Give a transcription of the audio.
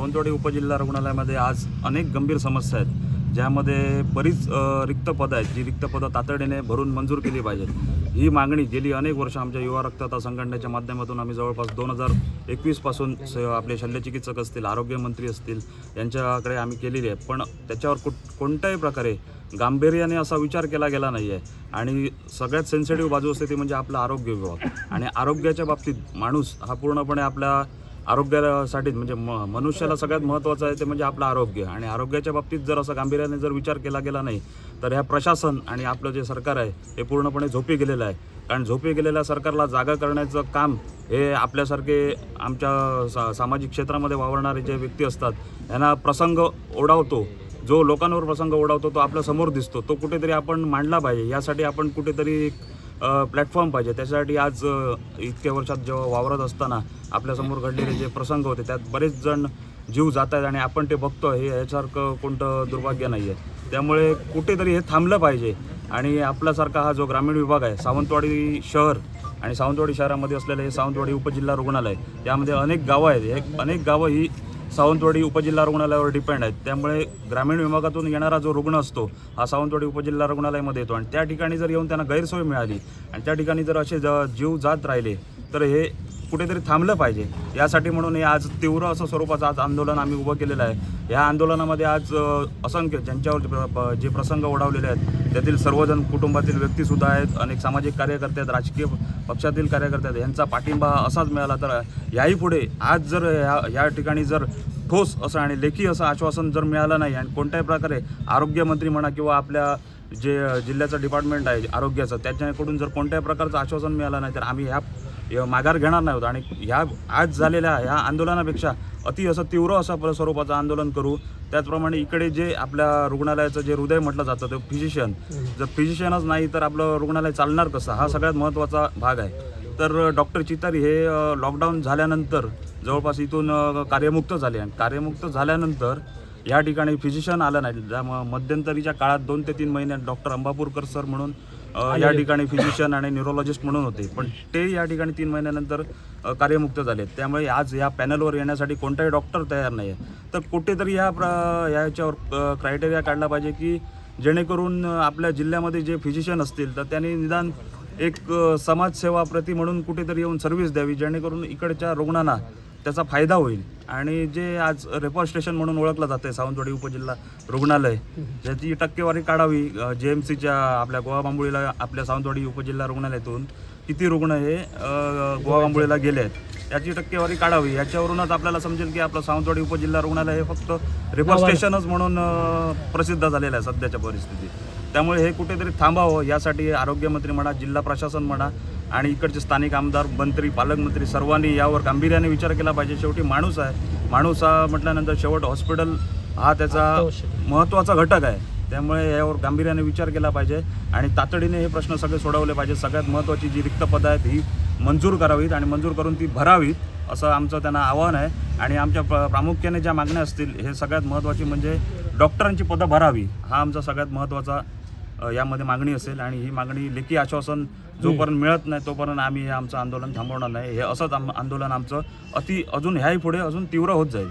सावंतवाडी उपजिल्हा रुग्णालयामध्ये आज अनेक गंभीर समस्या आहेत ज्यामध्ये बरीच रिक्त पदं आहेत जी रिक्त पदं तातडीने भरून मंजूर केली पाहिजेत. ही मागणी गेली अनेक वर्ष आमच्या युवा रक्तदाता संघटनेच्या माध्यमातून आम्ही जवळपास दोन हजार एकवीसपासून स आपले शल्यचिकित्सक असतील आरोग्यमंत्री असतील यांच्याकडे आम्ही केलेली आहे. पण त्याच्यावर कुठ कोणत्याही प्रकारे गांभीर्याने असा विचार केला गेला नाही आहे आणि सगळ्यात सेन्सिटिव्ह बाजू असते ती म्हणजे आपला आरोग्य विभाग. आणि आरोग्याच्या बाबतीत माणूस हा पूर्णपणे आपल्या आरोग्यासाठी म्हणजे म मनुष्याला सगळ्यात महत्त्वाचं आहे ते म्हणजे आपलं आरोग्य. आणि आरोग्याच्या बाबतीत जर असं गांभीर्याने जर विचार केला गेला नाही तर ह्या प्रशासन आणि आपलं जे सरकार आहे हे पूर्णपणे झोपी गेलेलं आहे. कारण झोपी गेलेल्या सरकारला जागा करण्याचं काम हे आपल्यासारखे आमच्या सा सामाजिक क्षेत्रामध्ये वावरणारे जे व्यक्ती असतात यांना प्रसंग ओढावतो. जो लोकांवर प्रसंग ओढावतो तो आपल्यासमोर दिसतो. तो कुठेतरी आपण मांडला पाहिजे. यासाठी आपण कुठेतरी प्लॅटफॉर्म पाहिजे. त्याच्यासाठी आज इतक्या वर्षात जेव्हा वावरत असताना आपल्यासमोर घडलेले जे प्रसंग होते त्यात बरेच जण जीव जात आहेत आणि आपण ते बघतो हे याच्यासारखं कोणतं दुर्भाग्य नाही आहे त्यामुळे कुठेतरी हे थांबलं पाहिजे. आणि आपल्यासारखा हा जो ग्रामीण विभाग आहे सावंतवाडी शहर आणि सावंतवाडी शहरामध्ये असलेलं हे सावंतवाडी उपजिल्हा रुग्णालय यामध्ये अनेक गावं आहेत. हे अनेक गावं ही सावंतवाडी उपजिल्हा रुग्णालयावर डिपेंड आहेत. त्यामुळे ग्रामीण विभागातून येणारा जो रुग्ण असतो हा सावंतवाडी उपजिल्हा रुग्णालयामध्ये येतो. आणि त्या ठिकाणी जर येऊन त्यांना गैरसोय मिळाली आणि त्या ठिकाणी जर असे ज जीव जात राहिले तर हे कुठेतरी थांबलं पाहिजे. यासाठी म्हणून हे आज तीव्र असं स्वरूपाचं आज आंदोलन आम्ही उभं केलेलं आहे. या आंदोलनामध्ये आज असंख्य ज्यांच्यावर प्र- जे प्रसंग ओढावलेले आहेत त्यातील सर्वजण कुटुंबातील व्यक्तीसुद्धा आहेत. अनेक सामाजिक कार्यकर्ते आहेत राजकीय पक्षातील कार्यकर्ते यांचा पाठिंबा असाच मिळाला तर याही पुढे आज जर या या ठिकाणी जर ठोस असं आणि लेखी असं आश्वासन जर मिळालं नाही आणि कोणत्याही प्रकारे आरोग्यमंत्री म्हणा किंवा आपल्या जे जिल्ह्याचं डिपार्टमेंट आहे आरोग्याचं त्याच्याकडून जर कोणत्याही प्रकारचं आश्वासन मिळालं नाही तर आम्ही ह्या माघार घेणार नाही आहोत आणि ह्या आज झालेल्या ह्या आंदोलनापेक्षा अति असं तीव्र असं स्वरूपाचं आंदोलन करू. त्याचप्रमाणे इकडे जे आपल्या रुग्णालयाचं जे हृदय म्हटलं जातं ते फिजिशियन जर फिजिशियनच नाही तर आपलं रुग्णालय चालणार कसं? हा सगळ्यात महत्त्वाचा भाग आहे. तर डॉक्टर चितारी हे लॉकडाऊन झाल्यानंतर जवळपास इथून कार्यमुक्त झाले. आणि कार्यमुक्त झाल्यानंतर या ठिकाणी फिजिशियन आलं नाही. मध्यंतरीच्या काळात दोन ते तीन महिन्यात डॉक्टर अंबापूरकर सर म्हणून अ, या ठिकाणी फिजिशियन आणि न्यूरोलॉजिस्ट म्हणून होते. पण ते या ठिकाणी तीन महिन्यानंतर अ, कार्यमुक्त झाले. त्यामुळे आज या पॅनलवर येण्यासाठी कोणताही डॉक्टर तयार नाही आहे तर कुठेतरी ह्या प्र याच्यावर क्रायटेरिया काढला पाहिजे की जेणेकरून अ, आपल्या जिल्ह्यामध्ये जे फिजिशियन असतील तर त्यांनी निदान एक अ, समाजसेवाप्रती म्हणून कुठेतरी येऊन सर्व्हिस द्यावी जेणेकरून इकडच्या रुग्णांना त्याचा फायदा होईल. आणि जे आज रेफर स्टेशन म्हणून ओळखलं जातं सावंतवाडी उपजिल्हा रुग्णालय ज्याची टक्केवारी काढावी जे एम सीच्या आपल्या गोवा बांबुळीला आपल्या सावंतवाडी उपजिल्हा रुग्णालयातून किती रुग्ण हे गोवा बांबुळीला गेले आहेत याची टक्केवारी काढावी. याच्यावरूनच आपल्याला समजेल की आपलं सावंतवाडी उपजिल्हा रुग्णालय हे फक्त रेफर स्टेशनच म्हणून प्रसिद्ध झालेलं आहे सध्याच्या परिस्थितीत. त्यामुळे हे कुठेतरी थांबावं यासाठी आरोग्यमंत्री म्हणा जिल्हा प्रशासन म्हणा आणि इकडचे स्थानिक आमदार मंत्री पालकमंत्री सर्वांनी यावर गांभीर्याने विचार केला पाहिजे. शेवटी माणूस आहे. माणूस हा म्हटल्यानंतर शेवट हॉस्पिटल हा त्याचा महत्त्वाचा घटक आहे. त्यामुळे यावर गांभीर्याने विचार केला पाहिजे आणि तातडीने हे प्रश्न सगळे सोडवले पाहिजे. सगळ्यात महत्त्वाची जी रिक्त पदं आहेत ही मंजूर करावीत आणि मंजूर करून ती भरावीत असं आमचं त्यांना आव्हान आहे. आणि आमच्या प्र प्रामुख्याने ज्या मागण्या असतील हे सगळ्यात महत्त्वाची म्हणजे डॉक्टरांची पदं भरावी. हा आमचा सगळ्यात महत्त्वाचा यामध्ये मागणी असेल आणि ही मागणी लेखी आश्वासन जोपर्यंत मिळत नाही तोपर्यंत आम्ही हे आमचं आंदोलन थांबवणार नाही. हे असंच आम आंदोलन आमचं अति अजून ह्याही पुढे अजून तीव्र होत जाईल.